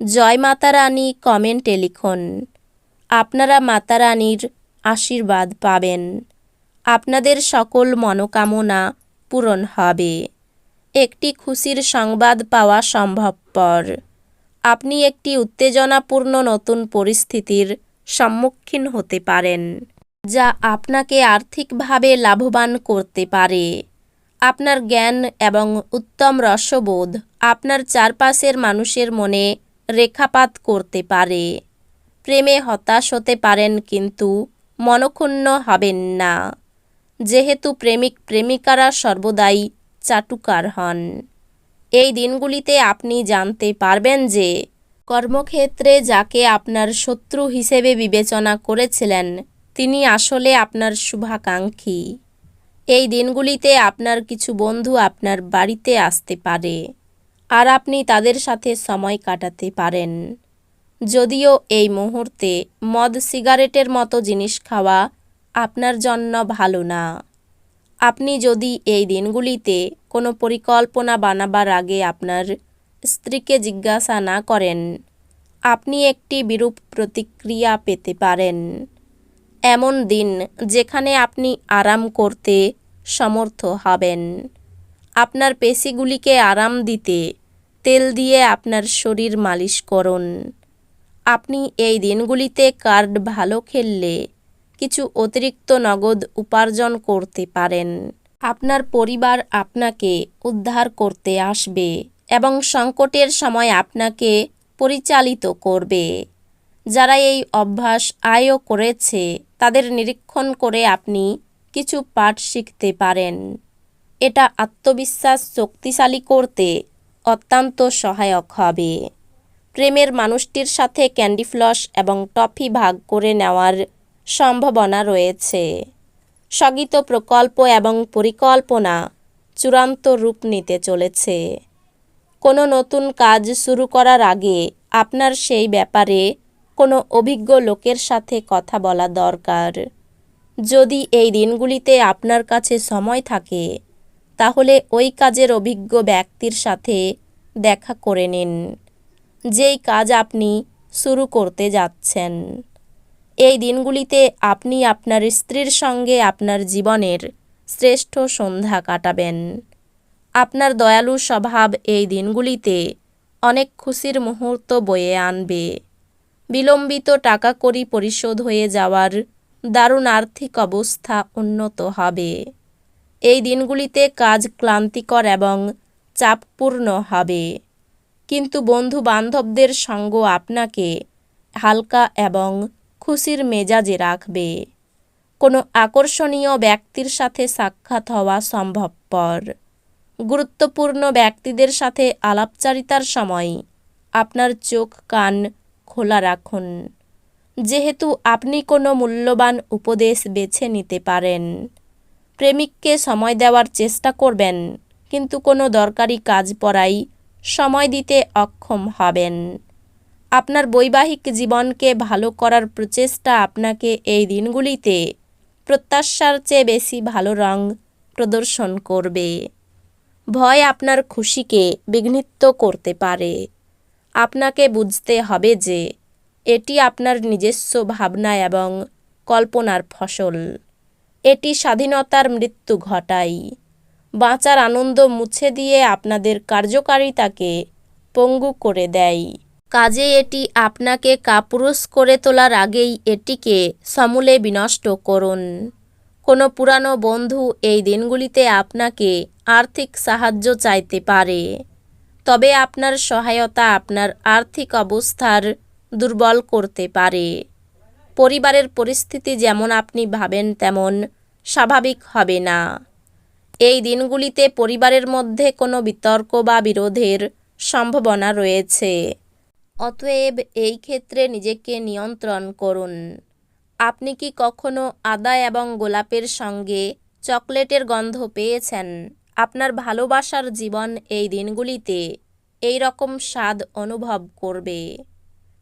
জয় মাতা রানী কমেন্টে লিখুন, আপনারা মাতা রানীর আশীর্বাদ পাবেন। আপনাদের সকল মনোকামনা পূরণ হবে। একটি খুশির সংবাদ পাওয়া সম্ভবপর। আপনি একটি উত্তেজনাপূর্ণ নতুন পরিস্থিতির সম্মুখীন হতে পারেন, যা আপনাকে আর্থিকভাবে লাভবান করতে পারে। আপনার জ্ঞান এবং উত্তম রসবোধ আপনার চারপাশের মানুষের মনে রেখাপাত করতে পারে। প্রেমে হতাশ হতে পারেন কিন্তু মনক্ষুণ্ণ হবেন না। যেহেতু প্রেমিক প্রেমিকারা সর্বদাই চাটুকার হন। এই দিনগুলিতে আপনি জানতে পারবেন যে কর্মক্ষেত্রে যাকে আপনার শত্রু হিসেবে বিবেচনা করেছিলেন, তিনি আসলে আপনার শুভাকাঙ্ক্ষী। এই দিনগুলিতে আপনার কিছু বন্ধু আপনার বাড়িতে আসতে পারে। আর আপনি তাদের সাথে সময় কাটাতে পারেন। যদিও এই মুহূর্তে মদ সিগারেটের মতো জিনিস খাওয়া আপনার জন্য ভালো না। আপনি যদি এই দিনগুলিতে কোনো পরিকল্পনা বানাবার আগে আপনার স্ত্রীকে জিজ্ঞাসা না করেন, আপনি একটি বিরূপ প্রতিক্রিয়া পেতে পারেন। এমন দিন যেখানে আপনি আরাম করতে সমর্থ হবেন। আপনার পেশিগুলিকে আরাম দিতে তেল দিয়ে আপনার শরীর মালিশ করুন। আপনি এই দিনগুলিতে কার্ড ভালো খেললে কিছু অতিরিক্ত নগদ উপার্জন করতে পারেন। আপনার পরিবার আপনাকে উদ্ধার করতে আসবে এবং সংকটের সময় আপনাকে পরিচালিত করবে। যারা এই অভ্যাস আয়ও করেছে, তাদের নিরীক্ষণ করে আপনি কিছু পাঠ শিখতে পারেন। এটা আত্মবিশ্বাস শক্তিশালী করতে অত্যন্ত সহায়ক হবে। প্রেমের মানুষটির সাথে ক্যান্ডি ফ্লস এবং টফি ভাগ করে নেওয়ার সম্ভাবনা রয়েছে। স্থগিত প্রকল্প এবং পরিকল্পনা চূড়ান্ত রূপ নিতে চলেছে। কোনো নতুন কাজ শুরু করার আগে আপনার সেই ব্যাপারে কোনো অভিজ্ঞ লোকের সাথে কথা বলা দরকার। যদি এই দিনগুলিতে আপনার কাছে সময় থাকে তাহলে ওই কাজের অভিজ্ঞ ব্যক্তির সাথে দেখা করে নিন। যেই কাজ আপনি শুরু করতে যাচ্ছেন। এই দিনগুলিতে আপনি আপনার স্ত্রীর সঙ্গে আপনার জীবনের শ্রেষ্ঠ সন্ধ্যা কাটাবেন। আপনার দয়ালু স্বভাব এই দিনগুলিতে অনেক খুশির মুহূর্ত বয়ে আনবে। বিলম্বিত টাকা করি পরিশোধ হয়ে যাওয়ার দারুণ আর্থিক অবস্থা উন্নত হবে। এই দিনগুলিতে কাজ ক্লান্তিকর এবং চাপপূর্ণ হবে। কিন্তু বন্ধু বান্ধবদের সঙ্গ আপনাকে হালকা এবং খুশির মেজাজে রাখবে। কোনো আকর্ষণীয় ব্যক্তির সাথে সাক্ষাৎ হওয়া সম্ভবপর। গুরুত্বপূর্ণ ব্যক্তিদের সাথে আলাপচারিতার সময় আপনার চোখ, কান খোলা রাখুন। যেহেতু আপনি কোনো মূল্যবান উপদেশ বেছে নিতে পারেন। প্রেমিককে সময় দেওয়ার চেষ্টা করবেন, কিন্তু কোনো দরকারি কাজ পড়াই সময় দিতে অক্ষম হবেন। আপনার বৈবাহিক জীবনকে ভালো করার প্রচেষ্টা আপনাকে এই দিনগুলিতে প্রত্যাশার চেয়ে বেশি ভালো রং প্রদর্শন করবে। ভয় আপনার খুশিকে বিঘ্নিত করতে পারে। আপনাকে বুঝতে হবে যে এটি আপনার নিজস্ব ভাবনা এবং কল্পনার ফসল। এটি স্বাধীনতার মৃত্যু ঘটায় বাঁচার আনন্দ মুছে দিয়ে আপনাদের কার্যকারিতাকে পঙ্গু করে দেয়। কাজে এটি আপনাকে কাপুরুষ করে তোলার আগেই এটিকে সমূলে বিনষ্ট করুন। কোনো পুরানো বন্ধু এই দিনগুলিতে আপনাকে আর্থিক সাহায্য চাইতে পারে। তবে আপনার সহায়তা আপনার আর্থিক অবস্থার দুর্বল করতে পারে। পরিবারের পরিস্থিতি যেমন আপনি ভাবেন, তেমন স্বাভাবিক হবে না। এই দিনগুলিতে পরিবারের মধ্যে কোনো বিতর্ক বা বিরোধের সম্ভাবনা রয়েছে। অতএব এই ক্ষেত্রে নিজেকে নিয়ন্ত্রণ করুন। আপনি কি কখনো আদা এবং গোলাপের সঙ্গে চকলেটের গন্ধ পেয়েছেন? আপনার ভালোবাসার জীবন এই দিনগুলিতে এই রকম স্বাদ অনুভব করবে।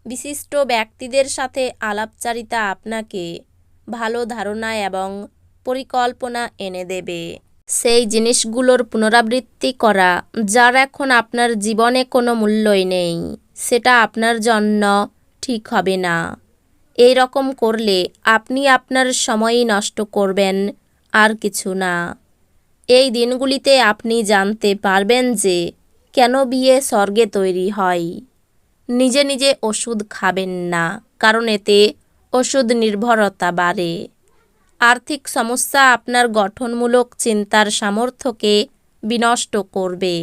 বিশিষ্ট ব্যক্তিদের সাথে আলাপচারিতা আপনাকে ভালো ধারণা এবং পরিকল্পনা এনে দেবে। সেই জিনিসগুলোর পুনরাবৃত্তি করা, যার এখন আপনার জীবনে কোনো মূল্যই নেই, সেটা আপনার জন্য ঠিক হবে না। এই রকম করলে আপনি আপনার সময়ই নষ্ট করবেন আর কিছু না। এই দিনগুলিতে আপনি জানতে পারবেন যে কেন বিয়ে স্বর্গে তৈরি হয়। নিজে নিজে ওষুধ খাবেন না, কারণ এতে ওষুধ নির্ভরতা বাড়ে। আর্থিক সমস্যা আপনার গঠনমূলক চিন্তার সামর্থ্যকে বিনষ্ট করবে।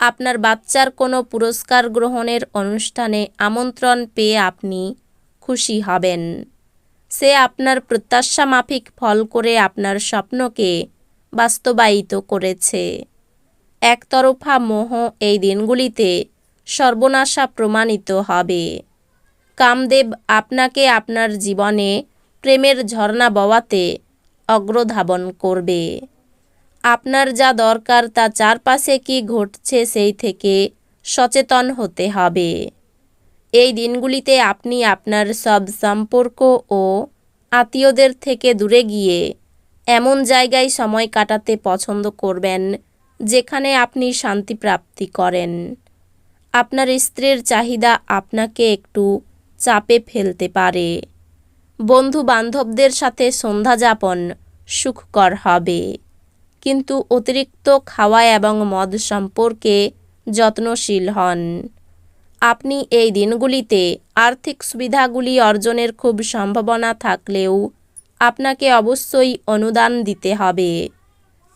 আপনার বাচ্চার কোনো পুরস্কার গ্রহণের অনুষ্ঠানে আমন্ত্রণ পেয়ে আপনি খুশি হবেন। সে আপনার প্রত্যাশা মাফিক ফল করে আপনার স্বপ্নকে বাস্তবায়িত করেছে। একতরফা মোহ এই দিনগুলিতে সর্বনাশা প্রমাণিত হবে। কামদেব আপনাকে আপনার জীবনে প্রেমের ঝর্ণা বওয়াতে অগ্রধাবন করবে। আপনার যা দরকার তা চারপাশে কি ঘটছে সেই থেকে সচেতন হতে হবে। এই দিনগুলিতে আপনি আপনার সব সম্পর্ক ও আত্মীয়দের থেকে দূরে গিয়ে এমন জায়গায় সময় কাটাতে পছন্দ করবেন, যেখানে আপনি শান্তি প্রাপ্তি করেন। আপনার স্ত্রীর চাহিদা আপনাকে একটু চাপে ফেলতে পারে। বন্ধু বান্ধবদের সাথে সন্ধ্যা যাপন সুখকর হবে। কিন্তু অতিরিক্ত খাওয়া এবং মদ সম্পর্কে যত্নশীল হন। আপনি এই দিনগুলিতে আর্থিক সুবিধাগুলি অর্জনের খুব সম্ভাবনা থাকলেও আপনাকে অবশ্যই অনুদান দিতে হবে।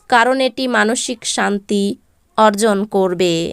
কারণ এটি মানসিক শান্তি অর্জন করবে।